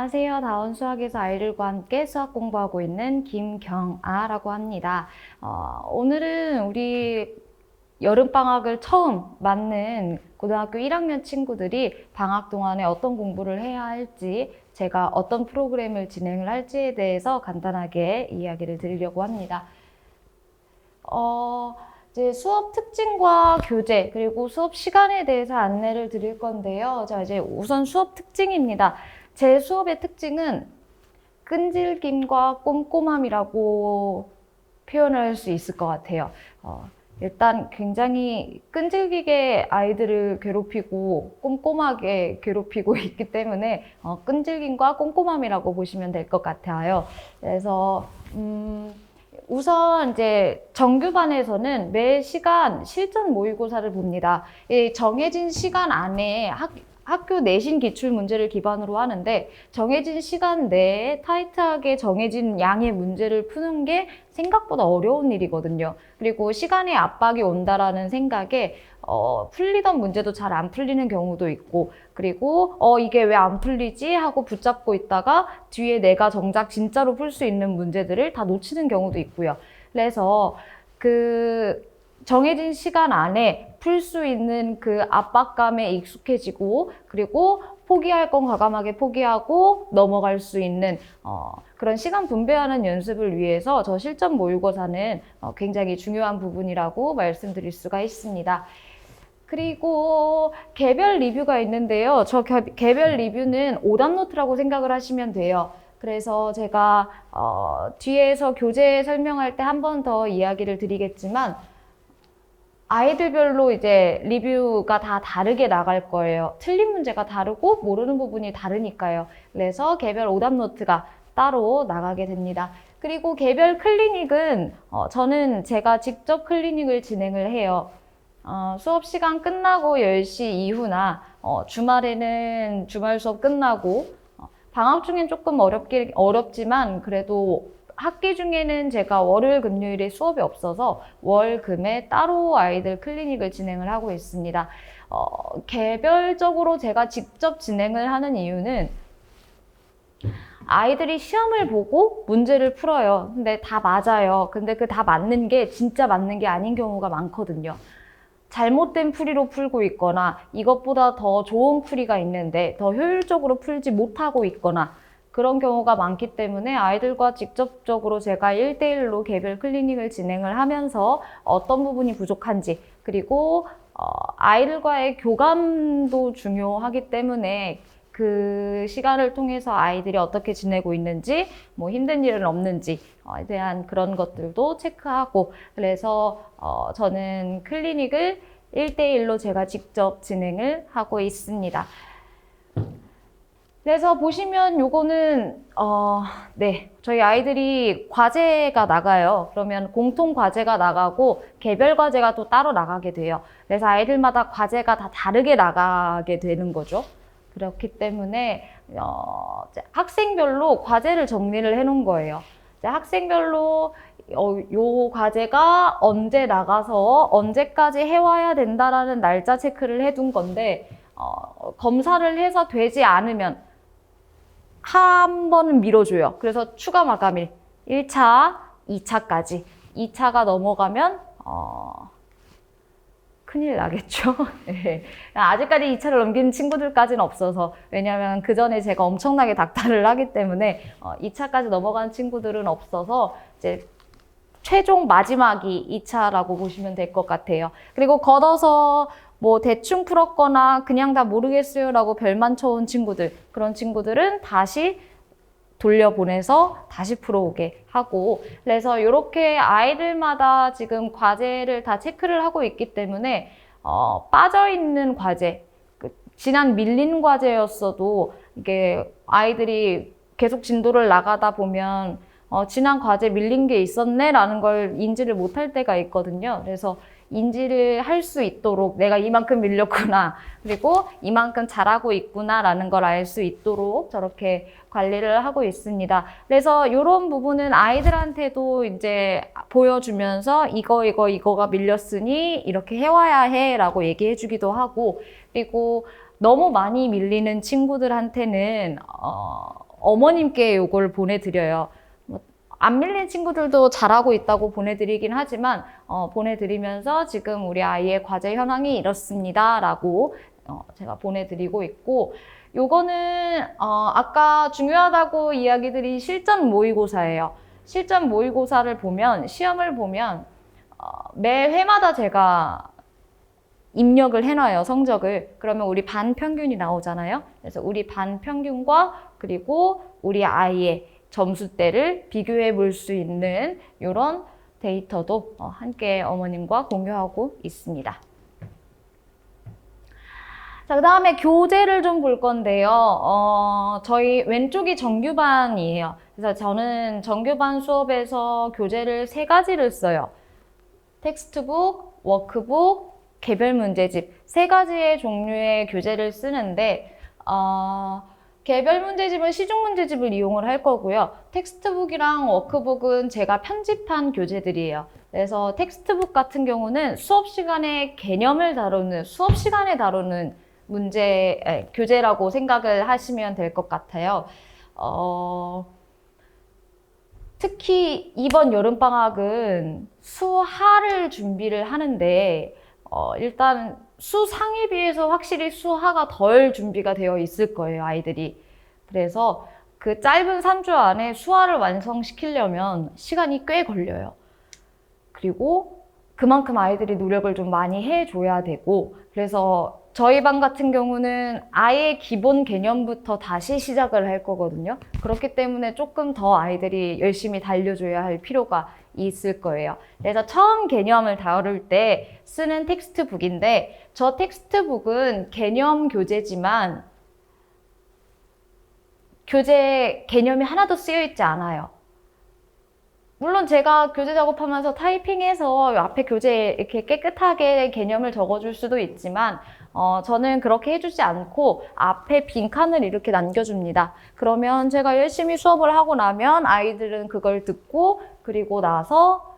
안녕하세요. 다원 수학에서 아이들과 함께 수학 공부하고 있는 김경아라고 합니다. 어, 오늘은 우리 여름방학을 처음 맞는 고등학교 1학년 친구들이 방학 동안에 어떤 공부를 해야 할지, 제가 어떤 프로그램을 진행을 할지에 대해서 간단하게 이야기를 드리려고 합니다. 어, 이제 수업 특징과 교재, 그리고 수업 시간에 대해서 안내를 드릴 건데요. 자, 이제 우선 수업 특징입니다. 제 수업의 특징은 끈질김과 꼼꼼함이라고 표현할 수 있을 것 같아요. 어, 일단 굉장히 끈질기게 아이들을 괴롭히고 꼼꼼하게 괴롭히고 있기 때문에 어, 끈질김과 꼼꼼함이라고 보시면 될 것 같아요. 그래서 음, 우선 이제 정규반에서는 매 시간 실전 모의고사를 봅니다. 이 정해진 시간 안에 학, 학교 내신 기출 문제를 기반으로 하는데 정해진 시간 내에 타이트하게 정해진 양의 문제를 푸는 게 생각보다 어려운 일이거든요. 그리고 시간의 압박이 온다라는 생각에 어, 풀리던 문제도 잘 안 풀리는 경우도 있고 그리고 어 이게 왜 안 풀리지 하고 붙잡고 있다가 뒤에 내가 정작 진짜로 풀 수 있는 문제들을 다 놓치는 경우도 있고요. 그래서 그 정해진 시간 안에 풀 수 있는 그 압박감에 익숙해지고 그리고 포기할 건 과감하게 포기하고 넘어갈 수 있는 어, 그런 시간 분배하는 연습을 위해서 저 실전 모의고사는 어, 굉장히 중요한 부분이라고 말씀드릴 수가 있습니다. 그리고 개별 리뷰가 있는데요. 저 개, 개별 리뷰는 오답 노트라고 생각을 하시면 돼요. 그래서 제가 어, 뒤에서 교재 설명할 때 한 번 더 이야기를 드리겠지만 아이들별로 이제 리뷰가 다 다르게 나갈 거예요. 틀린 문제가 다르고 모르는 부분이 다르니까요. 그래서 개별 오답 노트가 따로 나가게 됩니다. 그리고 개별 클리닉은 어, 저는 제가 직접 클리닉을 진행을 해요. 어, 수업 시간 끝나고 10시 이후나 어, 주말에는 주말 수업 끝나고 어, 방학 중엔 조금 어렵게 어렵지만 그래도 학기 중에는 제가 월요일 금요일에 수업이 없어서 월 금에 따로 아이들 클리닉을 진행을 하고 있습니다. 어, 개별적으로 제가 직접 진행을 하는 이유는 아이들이 시험을 보고 문제를 풀어요. 근데 다 맞아요. 근데 그 다 맞는 게 진짜 맞는 게 아닌 경우가 많거든요. 잘못된 풀이로 풀고 있거나 이것보다 더 좋은 풀이가 있는데 더 효율적으로 풀지 못하고 있거나 그런 경우가 많기 때문에 아이들과 직접적으로 제가 1대1로 개별 클리닉을 진행을 하면서 어떤 부분이 부족한지 그리고 어, 아이들과의 교감도 중요하기 때문에 그 시간을 통해서 아이들이 어떻게 지내고 있는지, 뭐 힘든 일은 없는지에 대한 그런 것들도 체크하고, 그래서 어, 저는 클리닉을 1대1로 제가 직접 진행을 하고 있습니다. 그래서 보시면 요거는 어, 네 저희 아이들이 과제가 나가요. 그러면 공통 과제가 나가고 개별 과제가 또 따로 나가게 돼요. 그래서 아이들마다 과제가 다 다르게 나가게 되는 거죠. 그렇기 때문에 어, 학생별로 과제를 정리를 해 놓은 거예요. 이제 학생별로 어, 요 과제가 언제 나가서 언제까지 해와야 된다라는 날짜 체크를 해둔 건데 어, 검사를 해서 되지 않으면 한 번은 밀어줘요. 그래서 추가 마감일 1차, 2차까지 2차가 넘어가면 어, 큰일 나겠죠. 네. 아직까지 2차를 넘긴 친구들까지는 없어서 왜냐하면 그 전에 제가 엄청나게 닥달을 하기 때문에 어, 2차까지 넘어간 친구들은 없어서 이제 최종 마지막이 2차라고 보시면 될 것 같아요. 그리고 걷어서 뭐 대충 풀었거나 그냥 다 모르겠어요라고 별만 쳐온 친구들 그런 친구들은 다시 돌려보내서 다시 풀어오게 하고 그래서 이렇게 아이들마다 지금 과제를 다 체크를 하고 있기 때문에 어, 빠져있는 과제 그 지난 밀린 과제였어도 이게 아이들이 계속 진도를 나가다 보면 어, 지난 과제 밀린 게 있었네라는 걸 인지를 못할 때가 있거든요. 그래서 인지를 할 수 있도록 내가 이만큼 밀렸구나 그리고 이만큼 잘하고 있구나라는 걸 알 수 있도록 저렇게 관리를 하고 있습니다. 그래서 이런 부분은 아이들한테도 이제 보여주면서 이거 이거 이거가 밀렸으니 이렇게 해와야 해라고 얘기해주기도 하고 그리고 너무 많이 밀리는 친구들한테는 어, 어머님께 요걸 보내드려요. 뭐, 안 밀린 친구들도 잘하고 있다고 보내드리긴 하지만 어, 보내드리면서 지금 우리 아이의 과제 현황이 이렇습니다 라고 어, 제가 보내드리고 있고 요거는 어, 아까 중요하다고 이야기 드린 실전 모의고사예요. 실전 모의고사를 보면 시험을 보면 어, 매 회마다 제가 입력을 해놔요 성적을 그러면 우리 반 평균이 나오잖아요 그래서 우리 반 평균과 그리고 우리 아이의 점수대를 비교해 볼 수 있는 이런 데이터도 어, 함께 어머님과 공유하고 있습니다. 자, 그 다음에 교재를 좀 볼 건데요. 어, 저희 왼쪽이 정규반이에요. 그래서 저는 정규반 수업에서 교재를 세 가지를 써요. 텍스트북, 워크북, 개별 문제집 세 가지의 종류의 교재를 쓰는데 어, 개별 문제집은 시중 문제집을 이용을 할 거고요. 텍스트북이랑 워크북은 제가 편집한 교재들이에요. 그래서 텍스트북 같은 경우는 수업 시간에 개념을 다루는 수업 시간에 다루는 문제 에, 교재라고 생각을 하시면 될 것 같아요. 어, 특히 이번 여름 방학은 수하를 준비를 하는데 어, 일단 수상에 비해서 확실히 수하가 덜 준비가 되어 있을 거예요, 아이들이. 그래서 그 짧은 3주 안에 수하를 완성시키려면 시간이 꽤 걸려요. 그리고 그만큼 아이들이 노력을 좀 많이 해줘야 되고, 그래서 저희 반 같은 경우는 아예 기본 개념부터 다시 시작을 할 거거든요. 그렇기 때문에 조금 더 아이들이 열심히 달려줘야 할 필요가 있을 거예요. 그래서 처음 개념을 다룰 때 쓰는 텍스트북인데 저 텍스트북은 개념 교재지만 교재 개념이 하나도 쓰여 있지 않아요. 물론 제가 교재 작업하면서 타이핑해서 앞에 교재에 이렇게 깨끗하게 개념을 적어줄 수도 있지만 어, 저는 그렇게 해주지 않고 앞에 빈칸을 이렇게 남겨줍니다. 그러면 제가 열심히 수업을 하고 나면 아이들은 그걸 듣고 그리고 나서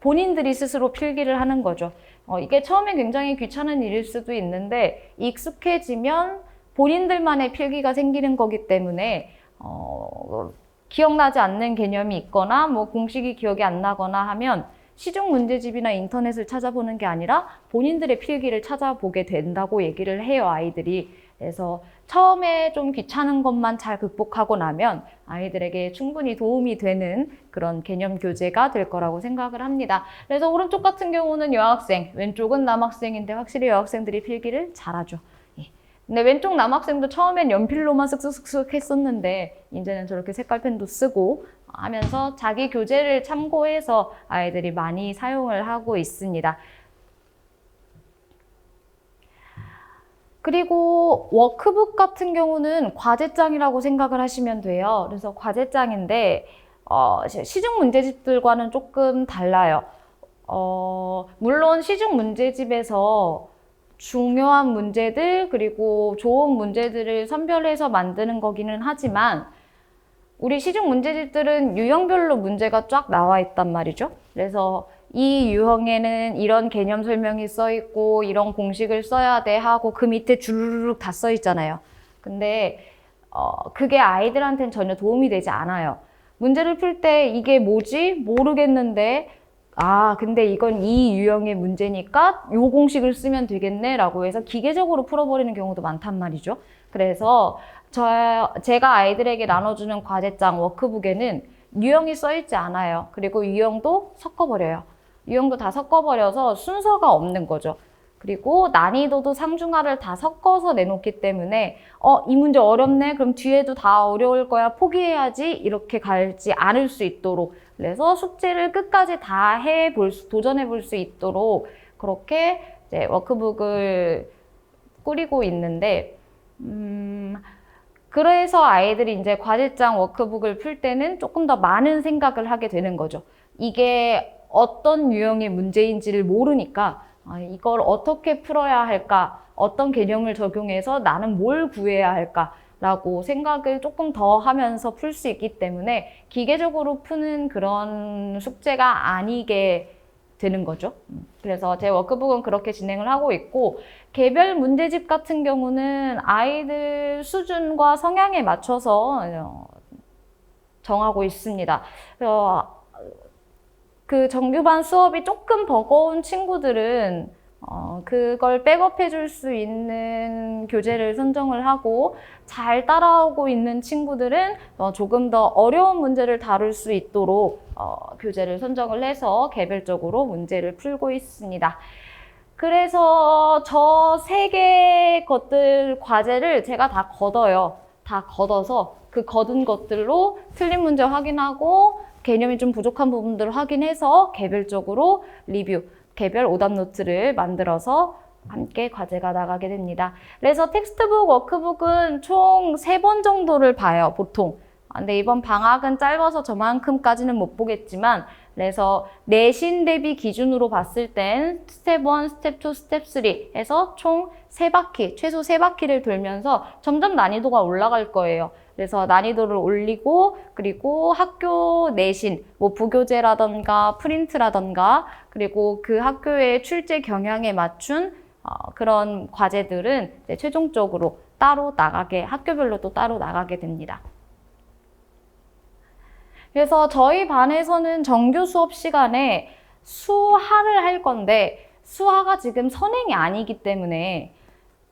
본인들이 스스로 필기를 하는 거죠. 어, 이게 처음에 굉장히 귀찮은 일일 수도 있는데 익숙해지면 본인들만의 필기가 생기는 거기 때문에 어, 기억나지 않는 개념이 있거나 뭐 공식이 기억이 안 나거나 하면 시중 문제집이나 인터넷을 찾아보는 게 아니라 본인들의 필기를 찾아보게 된다고 얘기를 해요, 아이들이. 그래서 처음에 좀 귀찮은 것만 잘 극복하고 나면 아이들에게 충분히 도움이 되는 그런 개념 교재가 될 거라고 생각을 합니다. 그래서 오른쪽 같은 경우는 여학생, 왼쪽은 남학생인데 확실히 여학생들이 필기를 잘하죠. 예. 근데 왼쪽 남학생도 처음엔 연필로만 쓱쓱쓱쓱 했었는데 이제는 저렇게 색깔펜도 쓰고 하면서 자기 교재를 참고해서 아이들이 많이 사용을 하고 있습니다. 그리고 워크북 같은 경우는 과제장이라고 생각을 하시면 돼요. 그래서 과제장인데 어, 시중 문제집들과는 조금 달라요. 어, 물론 시중 문제집에서 중요한 문제들 그리고 좋은 문제들을 선별해서 만드는 거기는 하지만 우리 시중 문제집들은 유형별로 문제가 쫙 나와 있단 말이죠. 그래서 이 유형에는 이런 개념 설명이 써 있고 이런 공식을 써야 돼 하고 그 밑에 주르륵 다 써 있잖아요. 근데 어, 그게 아이들한테는 전혀 도움이 되지 않아요. 문제를 풀 때 이게 뭐지? 모르겠는데 아, 근데 이건 이 유형의 문제니까 요 공식을 쓰면 되겠네 라고 해서 기계적으로 풀어버리는 경우도 많단 말이죠. 그래서 저, 제가 아이들에게 나눠주는 과제장 워크북에는 유형이 써있지 않아요. 그리고 유형도 섞어버려요. 유형도 다 섞어버려서 순서가 없는 거죠. 그리고 난이도도 상중하를 다 섞어서 내놓기 때문에 어, 이 문제 어렵네? 그럼 뒤에도 다 어려울 거야. 포기해야지. 이렇게 갈지 않을 수 있도록. 그래서 숙제를 끝까지 다 해 볼 수, 도전해 볼 수 있도록 그렇게 이제 워크북을 꾸리고 있는데, 음, 그래서 아이들이 이제 과제장 워크북을 풀 때는 조금 더 많은 생각을 하게 되는 거죠. 이게 어떤 유형의 문제인지를 모르니까 아, 이걸 어떻게 풀어야 할까? 어떤 개념을 적용해서 나는 뭘 구해야 할까? 라고 생각을 조금 더 하면서 풀 수 있기 때문에 기계적으로 푸는 그런 숙제가 아니게 되는 거죠. 음, 그래서 제 워크북은 그렇게 진행을 하고 있고 개별 문제집 같은 경우는 아이들 수준과 성향에 맞춰서 어, 정하고 있습니다. 어, 그 정규반 수업이 조금 버거운 친구들은 어, 그걸 백업해 줄 수 있는 교재를 선정을 하고 잘 따라오고 있는 친구들은 어, 조금 더 어려운 문제를 다룰 수 있도록 어, 교재를 선정을 해서 개별적으로 문제를 풀고 있습니다. 그래서 저 세 개 것들 과제를 제가 다 걷어요. 다 걷어서 그 걷은 것들로 틀린 문제 확인하고 개념이 좀 부족한 부분들을 확인해서 개별적으로 리뷰, 개별 오답 노트를 만들어서 함께 과제가 나가게 됩니다. 그래서 텍스트북, 워크북은 총 세 번 정도를 봐요, 보통. 아, 근데 이번 방학은 짧아서 저만큼까지는 못 보겠지만, 그래서 내신 대비 기준으로 봤을 땐 스텝 1, 스텝 2, 스텝 3 해서 총 세 바퀴, 최소 세 바퀴를 돌면서 점점 난이도가 올라갈 거예요. 그래서 난이도를 올리고 그리고 학교 내신, 뭐 부교재라던가 프린트라던가 그리고 그 학교의 출제 경향에 맞춘 어, 그런 과제들은 최종적으로 따로 나가게 학교별로 또 따로 나가게 됩니다. 그래서 저희 반에서는 정규 수업 시간에 수하를 할 건데 수하가 지금 선행이 아니기 때문에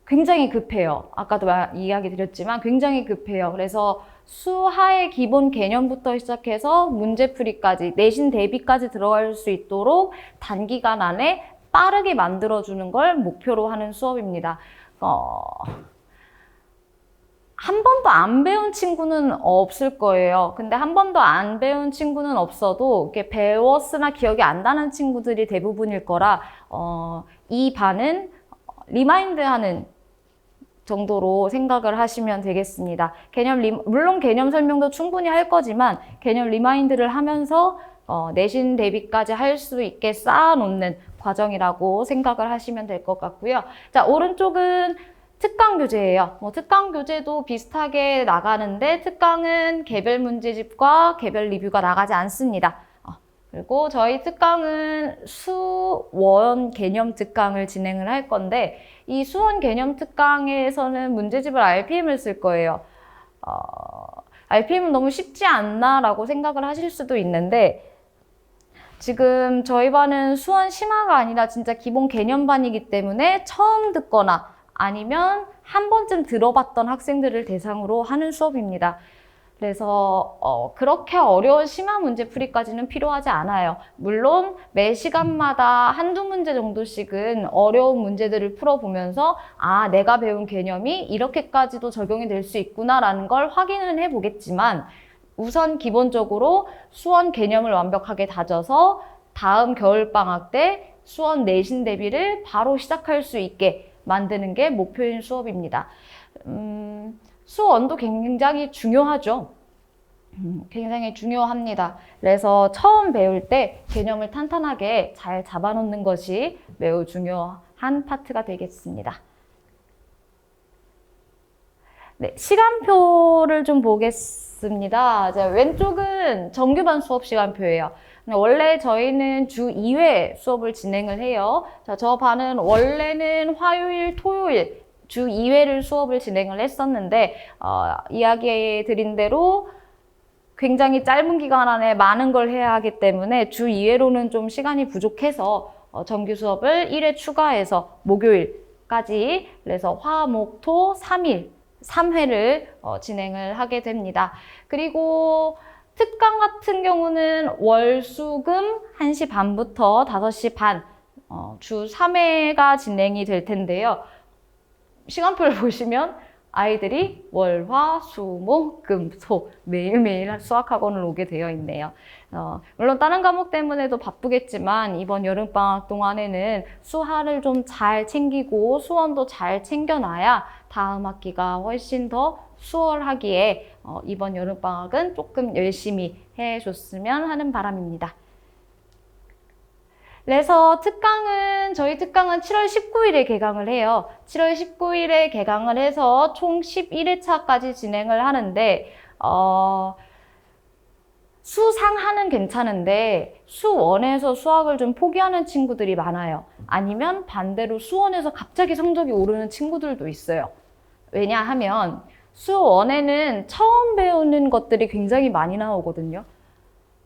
굉장히 급해요. 아까도 말- 이야기 드렸지만 굉장히 급해요. 그래서 수하의 기본 개념부터 시작해서 문제풀이까지 내신 대비까지 들어갈 수 있도록 단기간 안에 빠르게 만들어주는 걸 목표로 하는 수업입니다. 어, 한 번도 안 배운 친구는 없을 거예요. 근데 한 번도 안 배운 친구는 없어도 이렇게 배웠으나 기억이 안 나는 친구들이 대부분일 거라 어, 이 반은 리마인드 하는 정도로 생각을 하시면 되겠습니다. 개념 리, 물론 개념 설명도 충분히 할 거지만 개념 리마인드를 하면서 어, 내신 대비까지 할 수 있게 쌓아놓는 과정이라고 생각을 하시면 될 것 같고요. 자 오른쪽은 특강 교재예요. 뭐 특강 교재도 비슷하게 나가는데 특강은 개별 문제집과 개별 리뷰가 나가지 않습니다. 어, 그리고 저희 특강은 수원 개념 특강을 진행을 할 건데 이 수원 개념 특강에서는 문제집을 RPM을 쓸 거예요. 어, RPM은 너무 쉽지 않나라고 생각을 하실 수도 있는데 지금 저희 반은 수원 심화가 아니라 진짜 기본 개념반이기 때문에 처음 듣거나 아니면 한 번쯤 들어봤던 학생들을 대상으로 하는 수업입니다. 그래서 어, 그렇게 어려운 심화 문제 풀이까지는 필요하지 않아요. 물론 매 시간마다 한두 문제 정도씩은 어려운 문제들을 풀어보면서 아, 내가 배운 개념이 이렇게까지도 적용이 될 수 있구나라는 걸 확인은 해보겠지만 우선 기본적으로 수원 개념을 완벽하게 다져서 다음 겨울방학 때 수원 내신 대비를 바로 시작할 수 있게 만드는 게 목표인 수업입니다. 음, 수원도 굉장히 중요하죠. 음, 굉장히 중요합니다. 그래서 처음 배울 때 개념을 탄탄하게 잘 잡아놓는 것이 매우 중요한 파트가 되겠습니다. 네, 시간표를 좀 보겠습니다. 자, 왼쪽은 정규반 수업 시간표예요. 원래 저희는 주 2회 수업을 진행을 해요. 자, 저 반은 원래는 화요일, 토요일 주 2회를 수업을 진행을 했었는데, 어, 이야기 드린 대로 굉장히 짧은 기간 안에 많은 걸 해야 하기 때문에 주 2회로는 좀 시간이 부족해서 어, 정규 수업을 1회 추가해서 목요일까지 그래서 화, 목, 토 3일, 3회를 어, 진행을 하게 됩니다. 그리고 특강 같은 경우는 월, 수, 금 1시 반부터 5시 반, 어, 주 3회가 진행이 될 텐데요. 시간표를 보시면 아이들이 월, 화, 수, 목, 금, 토 매일매일 수학학원을 오게 되어 있네요. 어, 물론 다른 과목 때문에도 바쁘겠지만 이번 여름방학 동안에는 수화를 좀 잘 챙기고 수원도 잘 챙겨놔야 다음 학기가 훨씬 더 수월하기에 어, 이번 여름방학은 조금 열심히 해줬으면 하는 바람입니다. 그래서 특강은 저희 특강은 7월 19일에 개강을 해요. 7월 19일에 개강을 해서 총 11회차까지 진행을 하는데 어, 수상하는 괜찮은데 수원에서 수학을 좀 포기하는 친구들이 많아요. 아니면 반대로 수원에서 갑자기 성적이 오르는 친구들도 있어요. 왜냐하면 수원에는 처음 배우는 것들이 굉장히 많이 나오거든요.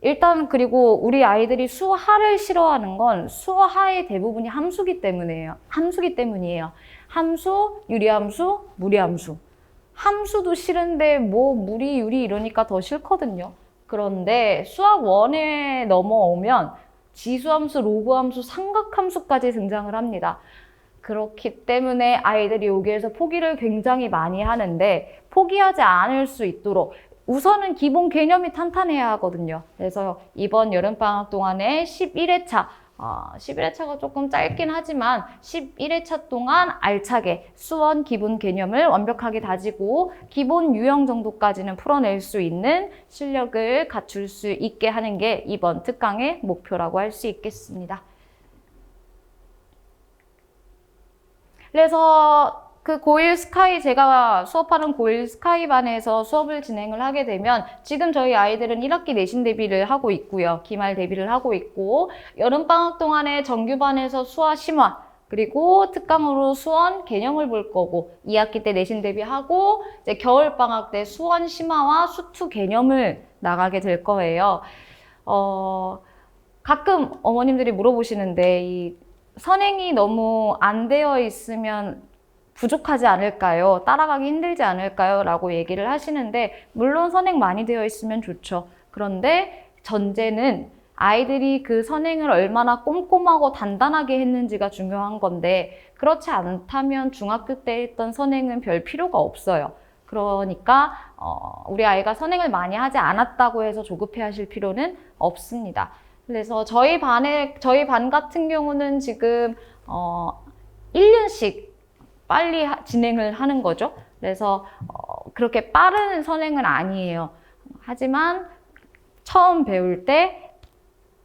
일단 그리고 우리 아이들이 수하를 싫어하는 건 수하의 대부분이 함수기 때문이에요. 함수기 때문이에요. 함수, 유리함수, 무리함수. 함수도 싫은데 뭐 무리, 유리 이러니까 더 싫거든요. 그런데 수학 원에 넘어오면 지수함수, 로그함수, 삼각함수까지 등장을 합니다. 그렇기 때문에 아이들이 여기에서 포기를 굉장히 많이 하는데 포기하지 않을 수 있도록 우선은 기본 개념이 탄탄해야 하거든요. 그래서 이번 여름방학 동안에 11회차, 어, 11회차가 조금 짧긴 하지만 11회차 동안 알차게 수원 기본 개념을 완벽하게 다지고 기본 유형 정도까지는 풀어낼 수 있는 실력을 갖출 수 있게 하는 게 이번 특강의 목표라고 할 수 있겠습니다. 그래서 그 고1 스카이 제가 수업하는 고1 스카이 반에서 수업을 진행을 하게 되면 지금 저희 아이들은 1학기 내신 대비를 하고 있고요. 기말 대비를 하고 있고 여름 방학 동안에 정규반에서 수화 심화 그리고 특강으로 수원 개념을 볼 거고 2학기 때 내신 대비하고 이제 겨울 방학 때 수원 심화와 수투 개념을 나가게 될 거예요. 어, 가끔 어머님들이 물어보시는데 이 선행이 너무 안 되어 있으면 부족하지 않을까요? 따라가기 힘들지 않을까요? 라고 얘기를 하시는데, 물론 선행 많이 되어 있으면 좋죠. 그런데 전제는 아이들이 그 선행을 얼마나 꼼꼼하고 단단하게 했는지가 중요한 건데, 그렇지 않다면 중학교 때 했던 선행은 별 필요가 없어요. 그러니까, 어, 우리 아이가 선행을 많이 하지 않았다고 해서 조급해 하실 필요는 없습니다. 그래서 저희 반에, 저희 반 같은 경우는 지금, 어, 1년씩 빨리 하- 진행을 하는 거죠. 그래서 어, 그렇게 빠른 선행은 아니에요. 하지만 처음 배울 때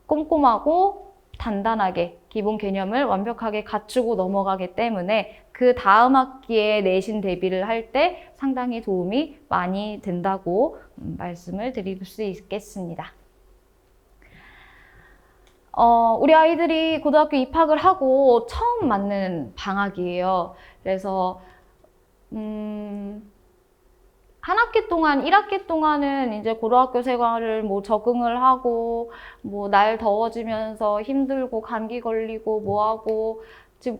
꼼꼼하고 단단하게 기본 개념을 완벽하게 갖추고 넘어가기 때문에 그 다음 학기에 내신 대비를 할 때 상당히 도움이 많이 된다고 음, 말씀을 드릴 수 있겠습니다. 어, 우리 아이들이 고등학교 입학을 하고 처음 맞는 방학이에요. 그래서, 음, 한 학기 동안, 1학기 동안은 이제 고등학교 생활을 뭐 적응을 하고, 뭐 날 더워지면서 힘들고, 감기 걸리고, 뭐 하고, 지금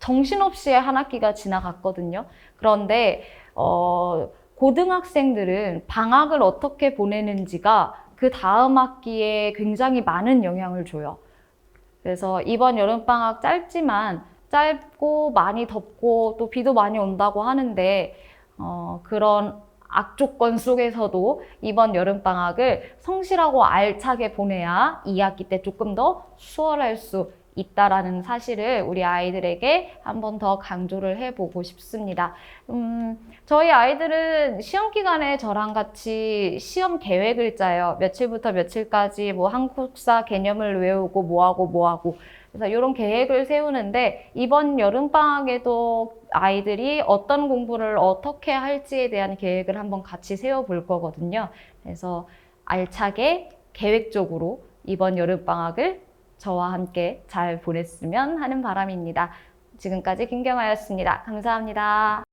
정신없이 한 학기가 지나갔거든요. 그런데, 어, 고등학생들은 방학을 어떻게 보내는지가 그 다음 학기에 굉장히 많은 영향을 줘요. 그래서 이번 여름방학 짧지만 짧고 많이 덥고 또 비도 많이 온다고 하는데 어, 그런 악조건 속에서도 이번 여름방학을 성실하고 알차게 보내야 2학기 때 조금 더 수월할 수 있다라는 사실을 우리 아이들에게 한 번 더 강조를 해보고 싶습니다. 음, 저희 아이들은 시험 기간에 저랑 같이 시험 계획을 짜요. 며칠부터 며칠까지 뭐 한국사 개념을 외우고 뭐하고 뭐하고. 그래서 이런 계획을 세우는데 이번 여름방학에도 아이들이 어떤 공부를 어떻게 할지에 대한 계획을 한번 같이 세워볼 거거든요. 그래서 알차게 계획적으로 이번 여름방학을 저와 함께 잘 보냈으면 하는 바람입니다. 지금까지 김경아였습니다. 감사합니다.